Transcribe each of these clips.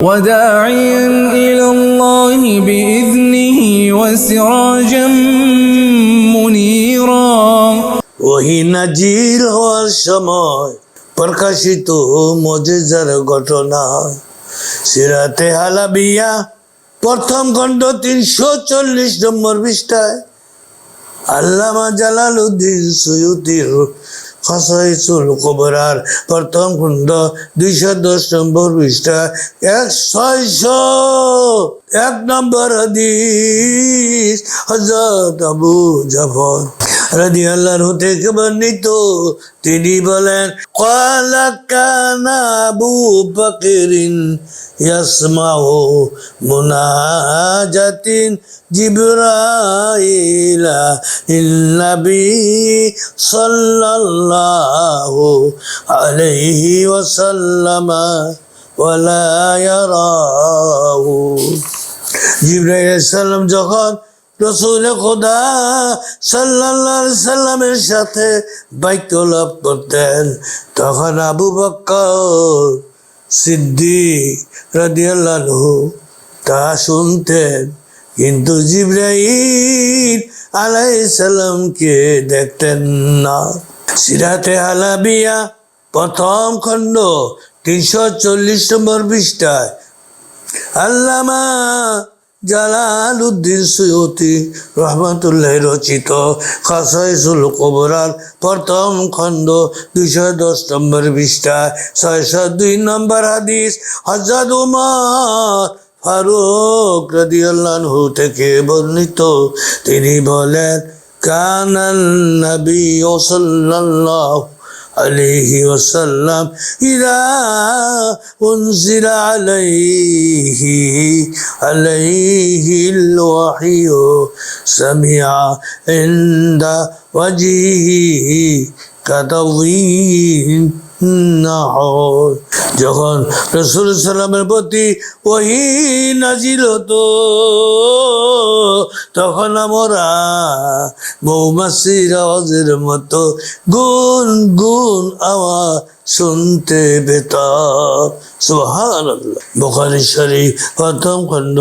وداعيا إلى الله بإذنه وسراجا منيرا ওহি নাজির হওয়ার সময় প্রকাশিত মজেজার ঘটনা সিরাতে হালাবিয়া প্রথম খণ্ড তিনশো চল্লিশ নম্বর পৃষ্ঠায় আল্লামা জালালউদ্দিন সৈয়দির খসাইসুল কবরার প্রথম খণ্ড, দুইশো দশ নম্বর পৃষ্ঠা, এক ছয়শো। এক নম্বর হাদিস হজরত আবু জাফর। রাদি আল্লাহর থেকে বর্ণিত, তিনি বলেন, কালা কানা ইয়াসমাউ মুনাজাতিন জিবরাইলা ইল্লাবি সাল্লাল্লাহু আলাইহি ওয়াসাল্লামা ওয়ালা জিব্রাইল সাল্লাম যখন রসুল খোদা আলাইহি সাল্লামের সাথে বাক্য লাভ করতেন। তখন আবু বক্কর সিদ্দিক রাদিয়াল্লাহু তা শুনতেন। কিন্তু জিব্রাইল আলাইহিস সালামকে দেখতেন না। সিরাতে হালাবিয়া প্রথম খণ্ড তিনশো চল্লিশ নম্বর পৃষ্ঠায়, আল্লামা জালাল উদ্দিন সৈয়দি রহমতুল্লাহ রচিত খাসাইসুল কবরার প্রথম খণ্ড দুইশো দশ নম্বর পৃষ্ঠা, ছয়শো দুই নম্বর হাদিস। হজরত উমর ফারুক রাদিয়াল্লাহু থেকে বর্ণিত। তিনি বলেন কানাল নবী সাল্লাল্লাহু عليه وسلم إذا أنزل عليه عليه الوحي سمع عند وجهه كتضيين. নাহর। যখন রসুল সাল্লামের প্রতি ওহি নাজিল হতো, তখন আমরা মৌমাছির আওয়াজের মতো গুন গুন আওয়াজ শুনতে পেতাম। সুহান বোখারি শরীফ প্রথম খণ্ড,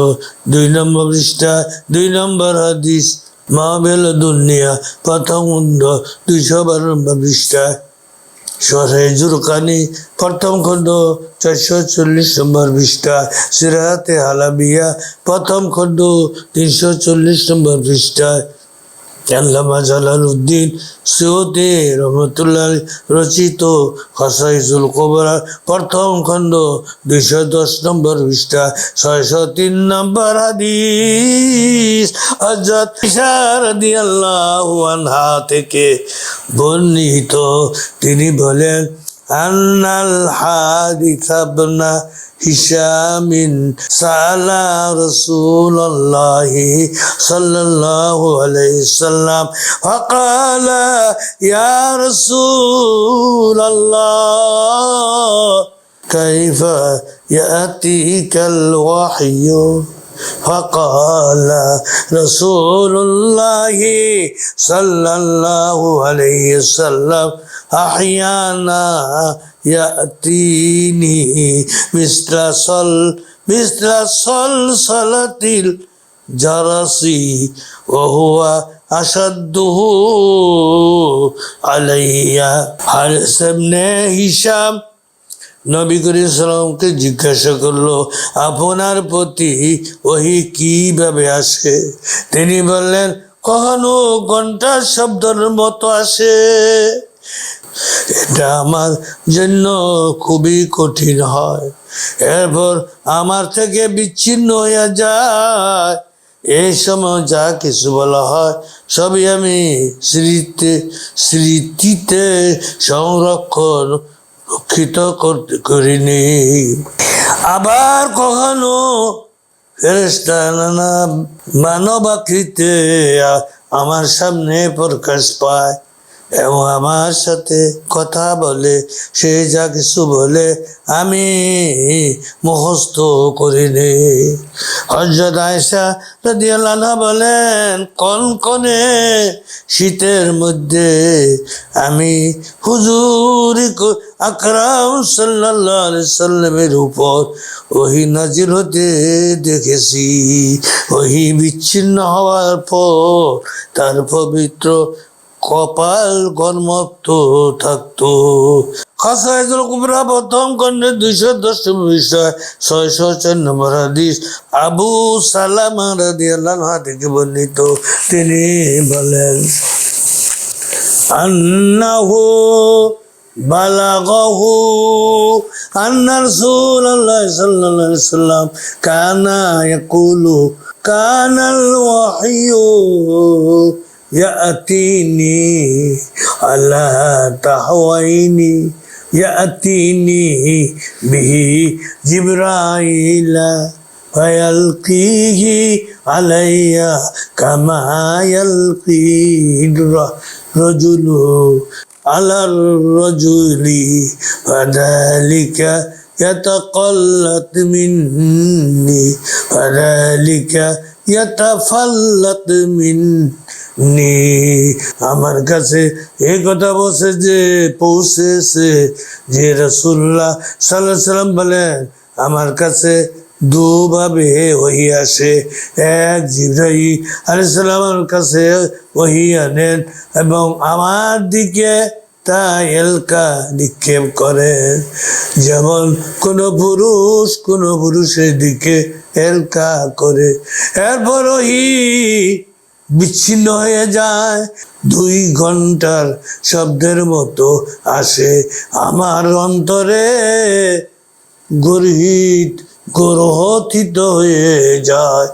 দুই নম্বর পৃষ্ঠা, দুই নম্বর হাদিস মাহবেল দুনিয়া, প্রথম খণ্ড, দুইশো বারো নম্বর পৃষ্ঠা। জুরকানি, প্রথম খণ্ড, চারশো চল্লিশ নম্বর পৃষ্ঠা, সিরাতে হালাবিয়া প্রথম খণ্ড, তিনশো চল্লিশ নম্বর পৃষ্ঠায় আল্লামা জালাল উদ্দিন সৈয়দে রহমতুল্লাহ রচিত খসাইজুল কোবরা, প্রথম খণ্ড, দুইশো দশ নম্বর পৃষ্ঠা, ছয়শো তিন নম্বর হাদিস। হজরত ইশারদি আল্লাহ থেকে বর্ণিত, তিনি বলেন أن الحادث بن هشام سأل رسول الله صلى الله عليه وسلم فقال يا رسول الله كيف يأتيك الوحي؟ فقال رسول الله صلى الله عليه وسلم أحيانا يأتيني مثل صل مثل صلصلة الجرس وهو أشده علي حارس بن هشام নবী করিম সালামকে জিজ্ঞাসা করলো আপনার প্রতি ওহি কিভাবে আসে তিনি বললেন কখনো ঘন্টার শব্দের মতো আসে এটা আমার জন্য খুবই কঠিন হয়। এরপর আমার থেকে বিচ্ছিন্ন হয়ে যায়। এই সময় যা কিছু বলা হয়, সবই আমি স্মৃতি, স্মৃতিতে সংরক্ষণ, রক্ষিত করতে করিনি। আবার কখনো নানা মানবাকৃতে আমার সামনে প্রকাশ পায়। এবং আমার সাথে কথা বলে, সে যা কিছু বলে আমি মুখস্থ হজরত আয়েশা রাদিয়াল্লাহু বলেন, কোন কোনে শীতের মধ্যে আমি হুজুর আকরাম আলাইহি সাল্লামের উপর ওহি নাজির হতে দেখেছি। ওহি বিচ্ছিন্ন হওয়ার পর তার পবিত্র কপাল গর্মত্ব থাকতো খাসাইদুল কুবরা প্রথম খণ্ডে দুইশো দশ বিষয় ছয়শো চার নম্বর হাদিস আবু সালামা রাদিয়াল্লাহু আনহু থেকে বর্ণিত তিনি বলেন أنه بلغه أن رسول الله صلى الله عليه وسلم كان يقول كان الوحي يأتيني على تحويني يأتيني به جبرائيل فيلقيه علي كما يلقي الرجل على الرجل فذلك يتقلت مني فذلك ইয়াতাফাল্লাত মিন নি আমার কাছে এ কথা বসে যে, পৌঁছেছে যে রসুল্লাহ সাল্লাহ সাল্লাম বলেন, আমার কাছে দুভাবে ওহি আসে। এক জিব্রাহি আমার কাছে ওহি আনেন এবং আমার দিকে তা এলকা নিক্ষেপ করেন। যেমন কোন পুরুষ কোন পুরুষের দিকে এলকা করে এরপর ওহি বিচ্ছিন্ন হয়ে যায়। দুই ঘণ্টার শব্দের মতো আসে আমার অন্তরে। গর্হিত গ্রহথিত হয়ে যায়,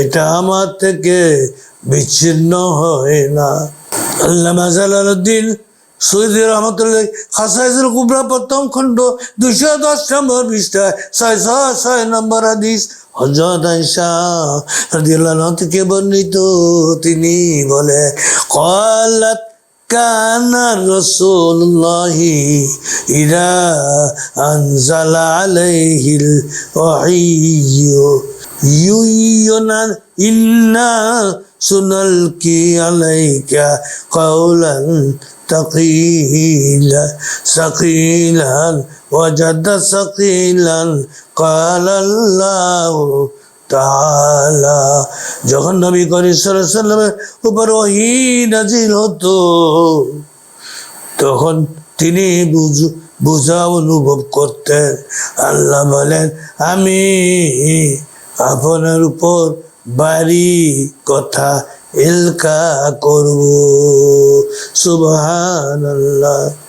এটা আমার থেকে বিচ্ছিন্ন হয় না। আল্লামা জালালউদ্দিন সৈয়দ রহমতুল্লাহ খাসাইজুল কুবরা প্রথম খণ্ড দুশো দশ নম্বর পৃষ্ঠায় ছয় ছয় ছয় নম্বর হাদিস হজরত আয়েশা রাদিয়াল্লাহু আনহা থেকে বর্ণিত তিনি বলে قالت كان رسول الله إذا أنزل عليه الوحي يوينا إنا سنلقي عليك قولا ثقيلا ثقيلا وجد ثقيلا قال الله তাআলা যখন নবী করিম সাল্লাল্লাহু আলাইহি সাল্লামের উপর ওহী নাজিল হতো তখন তিনি বুঝ বোঝা অনুভব করতেন আল্লাহ বলেন আমি আপনার উপর বাড়ি কথা এলকা করব। সুবহানাল্লাহ।